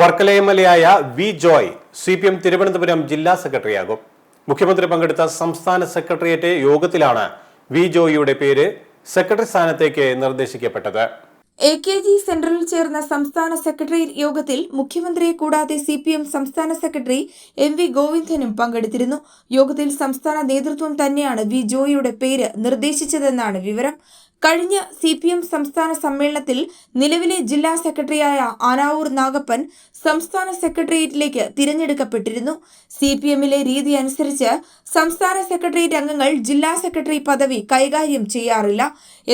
Varkala M L V Joy C P M Thiruvananthapuram ജില്ലാ സെക്രട്ടറിയാകും. മുഖ്യമന്ത്രി പങ്കെടുത്ത സംസ്ഥാന സെക്രട്ടേറിയറ്റ് യോഗത്തിലാണ് വി ജോയിയുടെ പേര് സെക്രട്ടറി സ്ഥാനത്തേക്ക് നിർദ്ദേശിക്കപ്പെട്ടത്. എ കെ ജി സെൻട്രലിൽ ചേർന്ന സംസ്ഥാന സെക്രട്ടേറിയറ്റ് യോഗത്തിൽ മുഖ്യമന്ത്രിയെ കൂടാതെ സി പി എം സംസ്ഥാന സെക്രട്ടറി എം വി ഗോവിന്ദനും പങ്കെടുത്തിരുന്നു. യോഗത്തിൽ സംസ്ഥാന നേതൃത്വം തന്നെയാണ് വി ജോയിയുടെ പേര് നിർദ്ദേശിച്ചതെന്നാണ് വിവരം. കഴിഞ്ഞ സി പി എം സംസ്ഥാന സമ്മേളനത്തിൽ നിലവിലെ ജില്ലാ സെക്രട്ടറിയായ ആനാവൂർ നാഗപ്പൻ സംസ്ഥാന സെക്രട്ടേറിയറ്റിലേക്ക് തിരഞ്ഞെടുക്കപ്പെട്ടിരുന്നു. സി പി എമ്മിലെ രീതി അനുസരിച്ച് സംസ്ഥാന സെക്രട്ടേറിയറ്റ് അംഗങ്ങൾ ജില്ലാ സെക്രട്ടറി പദവി കൈകാര്യം ചെയ്യാറില്ല.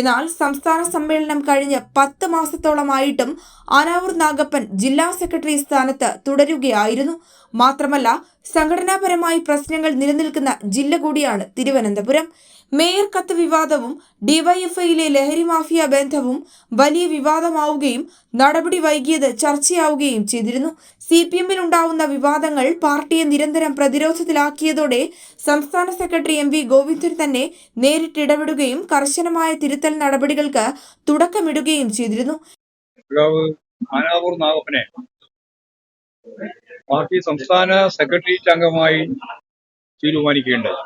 എന്നാൽ സംസ്ഥാന സമ്മേളനം കഴിഞ്ഞ് പത്ത് മാസത്തോളമായിട്ടും ആനാവൂർ നാഗപ്പൻ ജില്ലാ സെക്രട്ടറി സ്ഥാനത്ത് തുടരുകയായിരുന്നു. മാത്രമല്ല സംഘടനാപരമായി പ്രശ്നങ്ങൾ നിലനിൽക്കുന്ന ജില്ല കൂടിയാണ് തിരുവനന്തപുരം. മേയർ കത്ത് വിവാദവും ഡിവൈഎഫ്ഐയിലെ ലഹരി മാഫിയ ബന്ധവും വലിയ വിവാദമാവുകയും നടപടി വൈകിയത് ചർച്ചയാവുകയും ചെയ്തിരുന്നു. സി പി എമ്മിലുണ്ടാവുന്ന വിവാദങ്ങൾ പാർട്ടിയെ നിരന്തരം പ്രതിരോധത്തിലാക്കിയതോടെ സംസ്ഥാന സെക്രട്ടറി എം വി ഗോവിന്ദൻ തന്നെ നേരിട്ടിടപെടുകയും കർശനമായ തിരുത്തൽ നടപടികൾക്ക് തുടക്കമിടുകയും ചെയ്തിരുന്നു. പാർട്ടി സംസ്ഥാന സെക്രട്ടേറിയറ്റ് അംഗമായി തീരുമാനിക്കേണ്ടത്.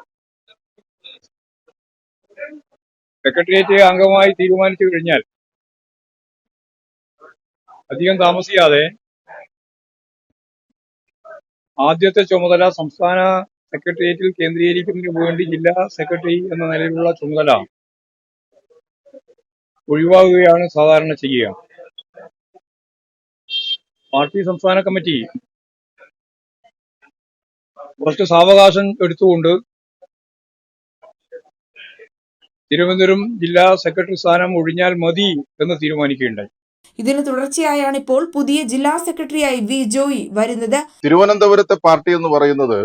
സെക്രട്ടേറിയറ്റ് അംഗമായി തീരുമാനിച്ചു കഴിഞ്ഞാൽ അധികം താമസിയാതെ ആദ്യത്തെ ചുമതല സംസ്ഥാന സെക്രട്ടേറിയറ്റിൽ കേന്ദ്രീകരിക്കുന്നതിന് വേണ്ടി ജില്ലാ സെക്രട്ടറി എന്ന നിലയിലുള്ള ചുമതല ഒഴിവാകുകയാണ് സാധാരണ ചെയ്യുക. പാർട്ടി സംസ്ഥാന കമ്മിറ്റി കുറച്ച് സാവകാശം എടുത്തുകൊണ്ട് തിരുവനന്തപുരം ജില്ലാ സെക്രട്ടറി സ്ഥാനം ഒഴിഞ്ഞാൽ മതി എന്ന് തീരുമാനിക്കുകയുണ്ടായി. ഇതിന് തുടർച്ചയായാണ് ഇപ്പോൾ പുതിയ ജില്ലാ സെക്രട്ടറിയായി വി ജോയി വരുന്നത്. തിരുവനന്തപുരത്തെ പാർട്ടി എന്ന് പറയുന്നത്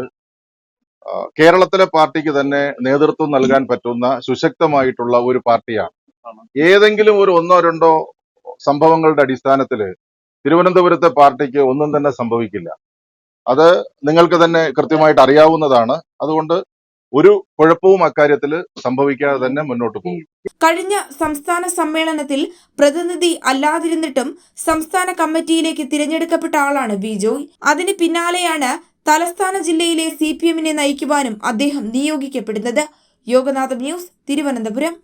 കേരളത്തിലെ പാർട്ടിക്ക് തന്നെ നേതൃത്വം നൽകാൻ പറ്റുന്ന സുശക്തമായിട്ടുള്ള ഒരു പാർട്ടിയാണ്. ഏതെങ്കിലും ഒരു ഒന്നോ രണ്ടോ സംഭവങ്ങളുടെ അടിസ്ഥാനത്തിൽ തിരുവനന്തപുരത്തെ പാർട്ടിക്ക് ഒന്നും തന്നെ സംഭവിക്കില്ല. അത് നിങ്ങൾക്ക് തന്നെ കൃത്യമായിട്ട് അറിയാവുന്നതാണ്. അതുകൊണ്ട് ഒരു കുഴപ്പവും അക്കാര്യത്തിൽ സംഭവിക്കാതെ തന്നെ മുന്നോട്ട് പോകും. കഴിഞ്ഞ സംസ്ഥാന സമ്മേളനത്തിൽ പ്രതിനിധി അല്ലാതിരുന്നിട്ടും സംസ്ഥാന കമ്മിറ്റിയിലേക്ക് തിരഞ്ഞെടുക്കപ്പെട്ട ആളാണ് ബിജോയ് അതിന് പിന്നാലെയാണ് തലസ്ഥാന ജില്ലയിലെ സി പി എമ്മിനെ നയിക്കുവാനും അദ്ദേഹം നിയോഗിക്കപ്പെടുന്നത്. യോഗനാഥ് ന്യൂസ് തിരുവനന്തപുരം.